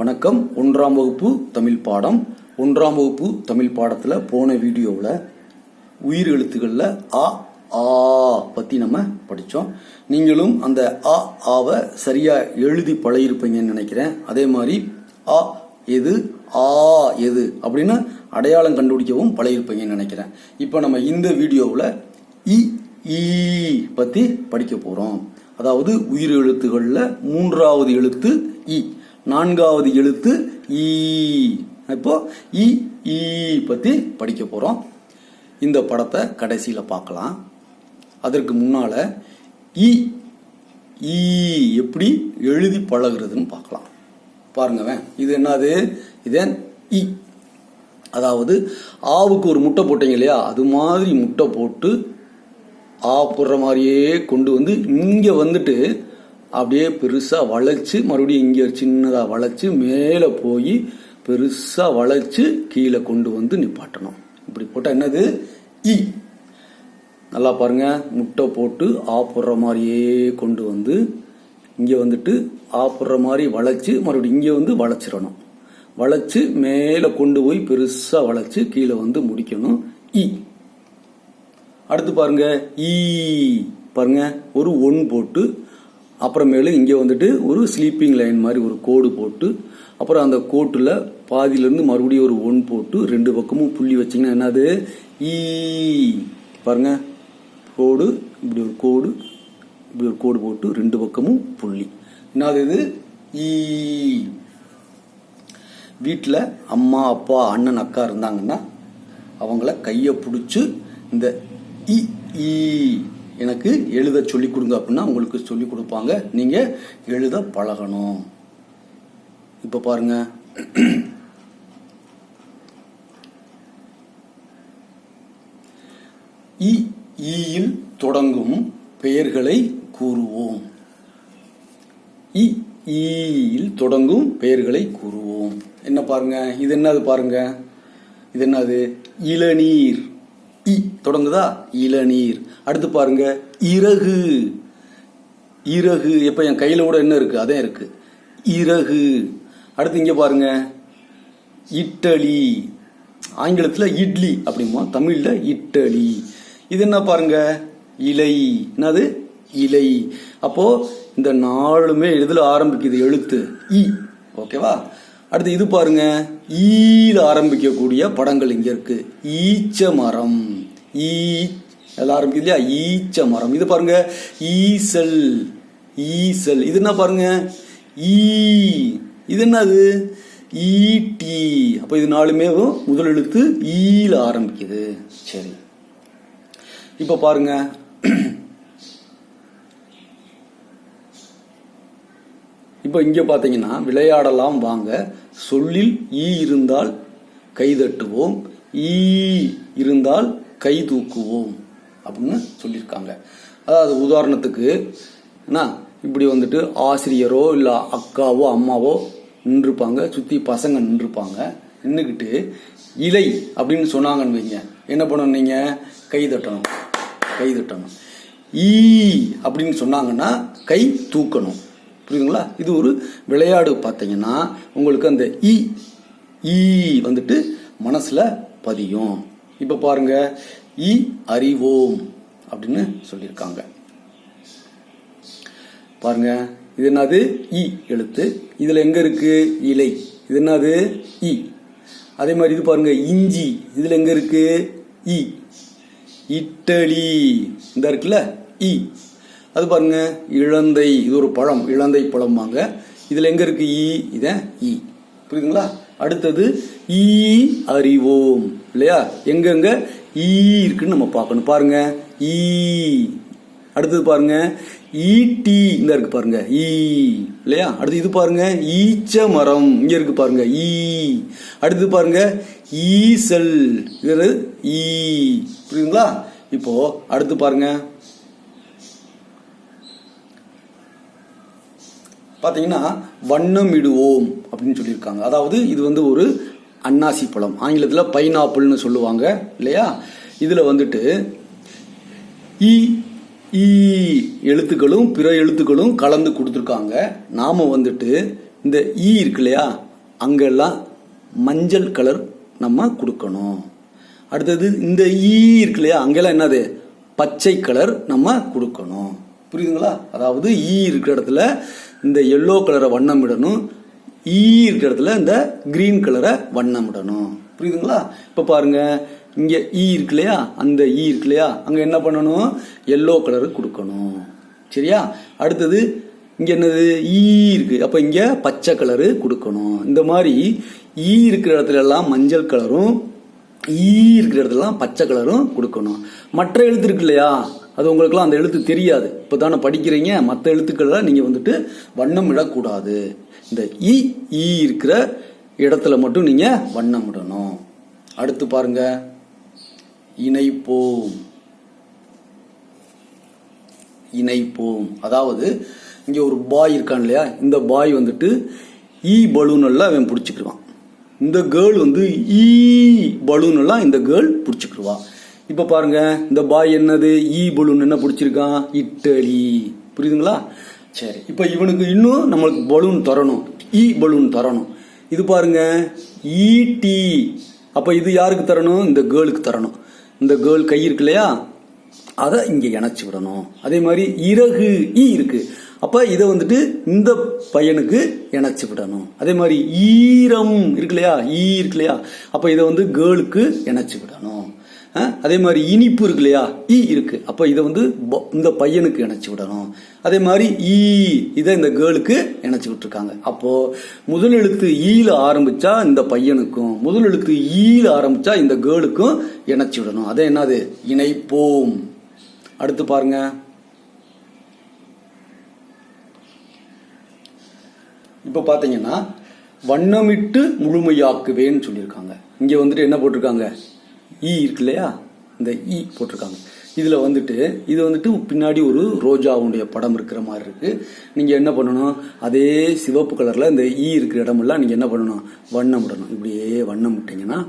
வணக்கம். ஒன்றாம் வகுப்பு தமிழ் பாடம். ஒன்றாம் வகுப்பு தமிழ் பாடத்தில் போன வீடியோவில் உயிர் எழுத்துக்களில் அ ஆ பற்றி நம்ம படித்தோம் நீங்களும் அந்த அ ஆவை சரியாக எழுதி பழகிருப்பீங்கன்னு நினைக்கிறேன். அதே மாதிரி அ எது ஆ எது அப்படின்னு அடையாளம் கண்டுபிடிக்கவும் பழகிருப்பீங்கன்னு நினைக்கிறேன். இப்போ நம்ம இந்த வீடியோவில் இ ஈ பற்றி படிக்க போகிறோம் அதாவது உயிர் எழுத்துகளில் மூன்றாவது எழுத்து இ. நான்காவது எழுத்து ஈ. இப்போ இ ஈ பற்றி படிக்க போகிறோம் இந்த படத்தை கடைசியில் பார்க்கலாம். அதற்கு முன்னால் இ ஈ எப்படி எழுதி பழகுறதுன்னு பார்க்கலாம். பாருங்கவேன் இது என்னது? இது இ. அதாவது ஆவுக்கு ஒரு முட்டை போட்டீங்க இல்லையா? அது மாதிரி முட்டை போட்டு ஆ போடுற மாதிரியே கொண்டு வந்து இங்கே வந்துட்டு அப்படியே பெருசாக வளைச்சு மறுபடியும் இங்கே சின்னதாக வளைச்சு மேலே போய் பெருசாக வளைச்சு கீழே கொண்டு வந்து நிப்பாட்டணும். இப்படி போட்டால் என்னது? இ. நல்லா பாருங்க. முட்டை போட்டு ஆ போடுற மாதிரியே கொண்டு வந்து இங்கே வந்துட்டு ஆ போடுற மாதிரி வளைச்சு மறுபடியும் இங்கே வந்து வளைச்சிடணும். வளைச்சு மேலே கொண்டு போய் பெருசாக வளைச்சு கீழே வந்து முடிக்கணும். இ. அடுத்து பாருங்க. ஈ. பாருங்க. ஒரு ஒன் போட்டு அப்புறமேலு இங்கே வந்துட்டு ஒரு ஸ்லீப்பிங் லைன் மாதிரி ஒரு கோடு போட்டு அப்புறம் அந்த கோட்டில் பாதியிலேருந்து மறுபடியும் ஒரு ஒன் போட்டு ரெண்டு பக்கமும் புள்ளி வச்சிங்கன்னா என்னது? ஈ. பாருங்க. கோடு இப்படி ஒரு கோடு இப்படி ஒரு கோடு போட்டு ரெண்டு பக்கமும் புள்ளி. என்னது இது? ஈ. வீட்டில் அம்மா அப்பா அண்ணன் அக்கா இருந்தாங்கன்னா அவங்கள கையை பிடிச்சி இந்த இ எனக்கு எழுத சொல்லிக் கொடுங்க அப்படின்னா உங்களுக்கு சொல்லி கொடுப்பாங்க. நீங்கள் எழுத பழகணும். இப்போ பாருங்க. இ தொடங்கும் பெயர்களை கூறுவோம். இ தொடங்கும் பெயர்களை கூறுவோம். என்ன பாருங்க? இது என்னது பாருங்க? இது என்னது? இளநீர். இ தொடங்குதா? இளநீர். அடுத்து பாருங்க இறகு. இறகு இப்போ என் கையில் கூட என்ன இருக்கு? அதே இருக்கு. இறகு. அடுத்து இங்கே பாருங்க இட்டலி. ஆங்கிலத்தில் இட்லி அப்படிமா தமிழில் இட்டலி. இது என்ன பாருங்க? இலை. என்னது? இலை. அப்போ இந்த நாலுமே எதில் ஆரம்பிக்குது? எழுத்து. இ. ஓகேவா? அடுத்து இது பாருங்க ஈல ஆரம்பிக்கக்கூடிய படங்கள் இங்கே இருக்கு. ஈச்ச மரம். ஈ எல்லாம் ஆரம்பிக்குது இல்லையா? ஈச்ச மரம் இது பாருங்க ஈசல் ஈசல். இது என்ன பாருங்க? ஈ. இது என்னது? ஈட்டி. அப்போ இது நாலுமே முதல் எழுத்து ஈல ஆரம்பிக்குது. சரி. இப்போ பாருங்க. இப்போ இங்கே பார்த்தீங்கன்னா விளையாடலாம் வாங்க. சொல்லில் ஈ இருந்தால் கைதட்டுவோம். ஈ இருந்தால் கை தூக்குவோம் அப்படின்னு சொல்லியிருக்காங்க. அதாவது உதாரணத்துக்கு என்ன? இப்படி வந்துட்டு ஆசிரியரோ இல்லை அக்காவோ அம்மாவோ நின்றுருப்பாங்க சுற்றி பசங்க நின்றுருப்பாங்க நின்றுக்கிட்டு இலை அப்படின்னு சொன்னாங்கன்னு வைங்க. என்ன பண்ணணும் நீங்கள் கை தட்டணும். கை தட்டணும். ஈ அப்படின்னு சொன்னாங்கன்னா கை தூக்கணும். புரியுதுங்களா? இது ஒரு விளையாடு பார்த்தீங்கன்னா உங்களுக்கு அந்த இ ஈ வந்துட்டு மனசில் பதியும். இப்போ பாருங்க இ அறிவோம் அப்படின்னு சொல்லியிருக்காங்க. பாருங்க இது என்னது? இ எழுத்து. இதுல எங்க இருக்கு? இலை இது என்னது? இ அதே மாதிரி இது பாருங்க இஞ்சி இதுல எங்க இருக்கு? இ இட்டலி இந்த இருக்குல்ல? இ அது பாருங்க இழந்தை இது ஒரு பழம் இழந்தை பழம்பாங்க. இதுல எங்க இருக்கு? இ இத இ புரியுதுங்களா? அடுத்தது ஈ அறிவோம் இல்லையா? எங்கெங்க ஈ இருக்குன்னு நம்ம பார்க்கணும். பாருங்க. ஈ. அடுத்தது பாருங்க. ஈட்டி இந்த இருக்கு பாருங்க. ஈ. இல்லையா? அடுத்து இது பாருங்க. ஈச்ச மரம் இங்க இருக்கு பாருங்க. ஈ. அடுத்து பாருங்க. ஈசல். இது ஈ. புரியுதுங்களா? இப்போ அடுத்து பாருங்க. பார்த்தீங்கன்னா வண்ணம் இடுவோம் அப்படின்னு சொல்லியிருக்காங்க. அதாவது இது வந்து ஒரு அன்னாசி பழம். ஆங்கிலத்தில் பைனாப்பிள்னு சொல்லுவாங்க இல்லையா? இதில் வந்துட்டு இ ஈ எழுத்துக்களும் பிற எழுத்துக்களும் கலந்து கொடுத்துருக்காங்க. நாம் வந்துட்டு இந்த ஈ இருக்கு இல்லையா? அங்கெல்லாம் மஞ்சள் கலர் நம்ம கொடுக்கணும். அடுத்தது இந்த ஈ இருக்கு இல்லையா? அங்கெல்லாம் என்னது? பச்சை கலர் நம்ம கொடுக்கணும். புரியுதுங்களா? அதாவது ஈ இருக்கிற இடத்துல இந்த எல்லோ கலரை வண்ணம் இடணும் E ஈ இருக்கிற இடத்துல இந்த கிரீன் கலரை வண்ணம் விடணும். புரியுதுங்களா? இப்போ பாருங்க இங்கே ஈ e இருக்கு இல்லையா? அந்த ஈ இருக்கு இல்லையா? அங்கே என்ன பண்ணணும்? எல்லோ கலரு கொடுக்கணும். சரியா? அடுத்தது இங்கே என்னது? ஈ இருக்கு. அப்போ இங்கே பச்சை கலரு கொடுக்கணும். இந்த மாதிரி ஈ இருக்கிற இடத்துல எல்லாம் மஞ்சள் கலரும் ஈ இருக்கிற இடத்துலலாம் பச்சை கலரும் கொடுக்கணும். மற்ற எழுத்து இருக்கு இல்லையா? அது உங்களுக்குலாம் அந்த எழுத்து தெரியாது. இப்போ தானே படிக்கிறீங்க. மற்ற எழுத்துக்கள்லாம் நீங்கள் வந்துட்டு வண்ணம் இடக்கூடாது இந்த இ ஈ இருக்கிற இடத்துல மட்டும் நீங்கள் வண்ணம் இடணும் அடுத்து பாருங்க. இணைப்போம். இணைப்போம். அதாவது இங்கே ஒரு பாய் இருக்கான் இல்லையா? இந்த பாய் வந்துட்டு ஈ பலூன் எல்லாம் அவன் பிடிச்சிக்கிடுவான். இந்த கேர்ள் வந்து ஈ பலூன் எல்லாம் இந்த கேர்ள் பிடிச்சிக்கிடுவான் இப்போ பாருங்க இந்த பாய் என்னது? E ஈ பலூன் என்ன பிடிச்சிருக்கான் இட்டலி. புரியுதுங்களா? சரி இப்போ இவனுக்கு இன்னும் நம்மளுக்கு பலூன் தரணும். E ஈ பலூன் தரணும். இது பாருங்க ஈடி அப்போ இது யாருக்கு தரணும்? இந்த கேர்ளுக்கு தரணும். இந்த கேர்ள் கை இருக்கு இல்லையா? அதை இங்கே இணைச்சி விடணும். அதே மாதிரி இறகு ஈ இருக்கு. அப்போ இதை வந்துட்டு இந்த பையனுக்கு இணைச்சி விடணும். அதே மாதிரி ஈரம் இருக்கு இல்லையா? ஈ இருக்கு இல்லையா? அப்போ இதை வந்து கேர்ளுக்கு இணைச்சி விடணும். அதே மாதிரி இனிப்பு இருக்கு இல்லையா? ஈ இருக்கு. அப்போ இதை வந்து ப- இந்த பையனுக்கு இணைச்சி விடணும். அதே மாதிரி ஈ இதை இந்த கேர்ளுக்கு இணைச்சி விட்டுருக்காங்க. அப்போ முதல் எழுத்து ஈல ஆரம்பிச்சா இந்த பையனுக்கும் முதல் எழுத்து ஈல ஆரம்பிச்சா இந்த கேர்ளுக்கும் இணைச்சி விடணும். அதே என்னது? இணைப்போம். அடுத்து பாருங்க. இப்போ பார்த்தீங்கன்னா வண்ணமிட்டு முழுமையாக்குவேன்னு சொல்லியிருக்காங்க. இங்கே வந்துட்டு என்ன போட்டிருக்காங்க? ஈ இருக்கு இல்லையா? இந்த ஈ e போட்டிருக்காங்க. இதில் வந்துட்டு இது வந்துட்டு பின்னாடி ஒரு ரோஜாவுடைய படம் இருக்கிற மாதிரி இருக்கு. நீங்கள் என்ன பண்ணணும்? அதே சிவப்பு கலரில் இந்த ஈ இருக்கிற இடமெல்லாம் நீங்கள் என்ன பண்ணணும்? வண்ணம் விடணும். இப்படியே வண்ணம் விட்டீங்கன்னா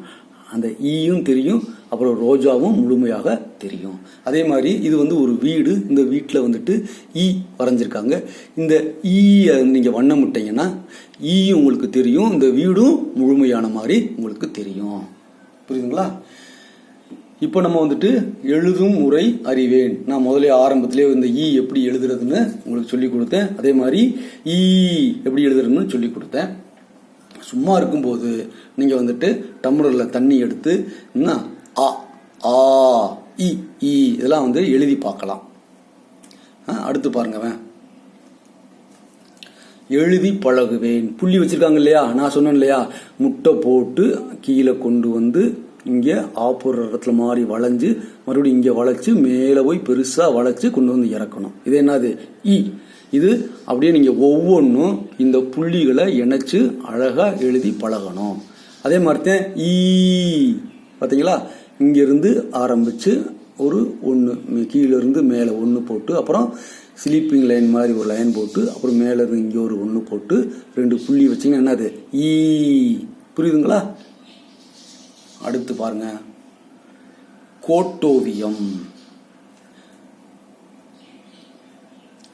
அந்த ஈயும் தெரியும் அப்புறம் ரோஜாவும் முழுமையாக தெரியும். அதே மாதிரி இது வந்து ஒரு வீடு. இந்த வீட்டில் வந்துட்டு ஈ வரைஞ்சிருக்காங்க. இந்த ஈயை நீங்கள் வண்ணம் விட்டீங்கன்னா ஈயும் உங்களுக்கு தெரியும் இந்த வீடும் முழுமையான மாதிரி உங்களுக்கு தெரியும். புரியுதுங்களா? இப்போ நம்ம வந்துட்டு எழுதும் முறை அறிவேன். நான் முதல்ல ஆரம்பத்திலே இந்த ஈ எப்படி எழுதுறதுன்னு உங்களுக்கு சொல்லி கொடுத்தேன். அதே மாதிரி ஈ எப்படி எழுதுறதுன்னு சொல்லி கொடுத்தேன். சும்மா இருக்கும்போது நீங்கள் வந்துட்டு டம்ளரில் தண்ணி எடுத்து என்ன? ஆ ஆ இ இதெல்லாம் வந்து எழுதி பார்க்கலாம். ஆ, அடுத்து பாருங்கவன் எழுதி பழகுவேன். புள்ளி வச்சிருக்காங்க இல்லையா? நான் சொன்னேன் இல்லையா? முட்டை போட்டு கீழே கொண்டு வந்து இங்கே ஆப்புற இடத்துல மாதிரி வளைஞ்சு மறுபடியும் இங்கே வளைச்சு மேலே போய் பெருசாக வளைச்சு கொண்டு வந்து இறக்கணும். இது என்னது? இ. இது அப்படியே நீங்கள் ஒவ்வொன்றும் இந்த புள்ளிகளை இணைச்சு அழகாக எழுதி பழகணும். அதே மாதிரி தான் ஈ. பார்த்தீங்களா இங்கேருந்து ஆரம்பித்து ஒரு ஒன்று கீழேருந்து மேலே ஒன்று போட்டு அப்புறம் ஸ்லீப்பிங் லைன் மாதிரி ஒரு லைன் போட்டு அப்புறம் மேலேருந்து இங்கே ஒரு ஒன்று போட்டு ரெண்டு புள்ளி வச்சிங்கன்னா என்னது? ஈ. புரியுதுங்களா? அடுத்து பாருங்க. கோட்டோவியம்.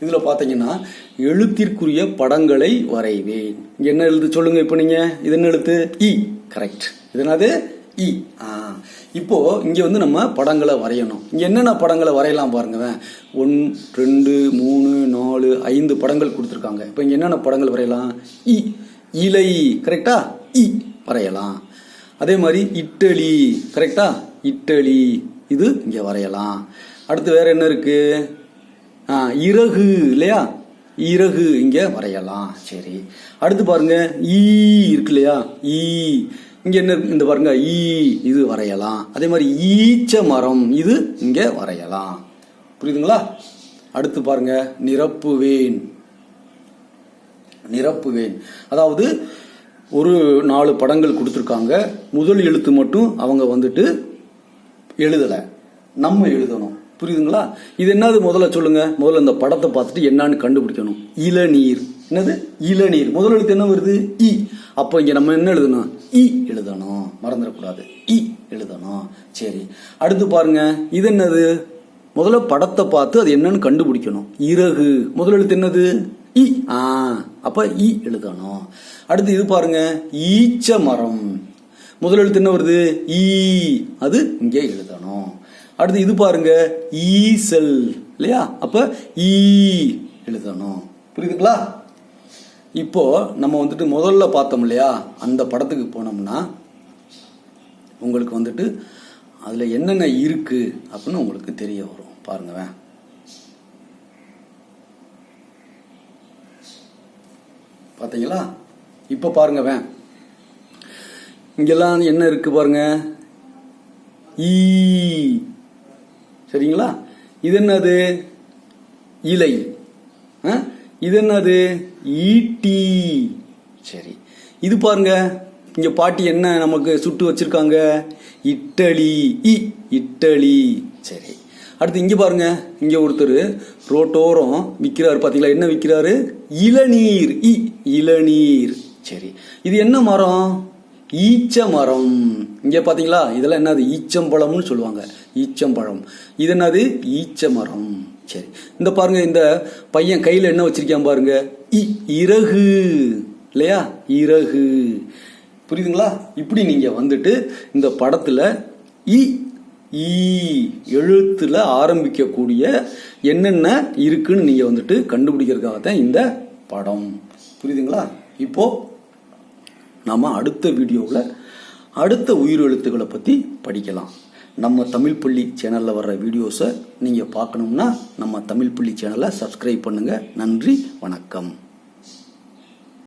இதுல பாத்தீங்கன்னா எழுத்திற்குரிய படங்களை வரைவேன். இங்கே என்ன எழுத்து சொல்லுங்க இப்போ நீங்க? இது என்ன எழுத்து? E. இ கரெக்ட் இது என்னது? இ ஆ. இப்போ இங்க வந்து நம்ம படங்களை வரையணும். இங்க என்னென்ன படங்களை வரையலாம் பாருங்க. ஒன் ரெண்டு மூணு நாலு ஐந்து படங்கள் கொடுத்துருக்காங்க. இப்போ இங்க என்னென்ன படங்கள் வரையலாம்? இ இலை. கரெக்டா இ வரையலாம். அதே மாதிரி இட்டலி கரெக்டா இட்டலி. இது இங்கே வரையலாம். அடுத்து வேற என்ன இருக்கு? ஆ, இறகு இல்லையா? இறகு இங்கே வரையலாம். சரி. அடுத்து பாருங்க ஈ இருக்கு இல்லையா? ஈ. இங்கே என்ன இந்த பாருங்க ஈ. இது வரையலாம். அதே மாதிரி ஈச்ச மரம் இது இங்கே வரையலாம். புரியுதுங்களா? அடுத்து பாருங்க நிரப்புவேன். நிரப்புவேன். அதாவது ஒரு நாலு படங்கள் கொடுத்துருக்காங்க. முதல் எழுத்து மட்டும் அவங்க வந்துட்டு எழுதலை. நம்ம எழுதணும். புரியுதுங்களா? இது என்னது முதல்ல சொல்லுங்க. முதல்ல இந்த படத்தை பார்த்துட்டு என்னன்னு கண்டுபிடிக்கணும். இளநீர். என்னது? இளநீர். முதல் எழுத்து என்ன வருது? இ. அப்போ இங்கே நம்ம என்ன எழுதணும்? இ எழுதணும். மறந்துடக்கூடாது. இ எழுதணும். சரி. அடுத்து பாருங்க. இது என்னது? முதல்ல படத்தை பார்த்து அது என்னன்னு கண்டுபிடிக்கணும். இறகு. முதல் எழுத்து என்னது? இ. ஆ அப்போ இ எழுதணும். அடுத்து இது பாருங்க. ஈச்ச மரம். முதல் எழுத்து என்ன வருது? ஈ. அது இங்கே எழுதணும். அடுத்து இது பாருங்க. ஈசல் இல்லையா? அப்ப ஈ எழுதணும். புரியுதுங்களா? இப்போ நம்ம வந்துட்டு முதல்ல பார்த்தோம் இல்லையா? அந்த படத்துக்கு போனோம்னா உங்களுக்கு வந்துட்டு அதில் என்னென்ன இருக்கு அப்படின்னு உங்களுக்கு தெரிய வரும். பாருங்க பார்த்தீங்களா இப்போ பாருங்க வேன். இங்கெல்லாம் என்ன இருக்கு பாருங்க? ஈ. சரிங்களா? இது என்னது? இலை. ஆ? இது என்னது? ஈட்டி. சரி. இது பாருங்க. இங்க பாட்டி என்ன நமக்கு சுட்டு வச்சிருக்காங்க? இட்டலி. இ. இட்டலி. சரி. அடுத்து இங்கே பாருங்க இங்கே ஒருத்தர் ரோட்டோரம் விற்கிறாரு பார்த்தீங்களா என்ன விற்கிறாரு இளநீர். இ இளநீர். சரி. இது என்ன மரம்? ஈச்ச மரம் இங்கே பார்த்தீங்களா இதெல்லாம் என்னது? ஈச்சம்பழம்னு சொல்லுவாங்க. ஈச்சம்பழம். இது என்னது? ஈச்ச மரம் சரி. இந்த பாருங்க இந்த பையன் கையில் என்ன வச்சிருக்கான் பாருங்க? இ இறகு. இல்லையா? இறகு. புரியுதுங்களா? இப்படி நீங்கள் வந்துட்டு இந்த படத்தில் இ ஈ எழுத்துல ஆரம்பிக்கக்கூடிய என்னென்ன இருக்குன்னு நீங்க வந்துட்டு கண்டுபிடிக்கிறதுக்காக தான் இந்த படம். புரியுதுங்களா? இப்போ நம்ம அடுத்த வீடியோவில் அடுத்த உயிரெழுத்துக்களை பற்றி படிக்கலாம். நம்ம தமிழ் பள்ளி சேனலில் வர்ற வீடியோஸை நீங்கள் பார்க்கணும்னா நம்ம தமிழ் பள்ளி சேனலை சப்ஸ்கிரைப் பண்ணுங்கள் நன்றி வணக்கம்.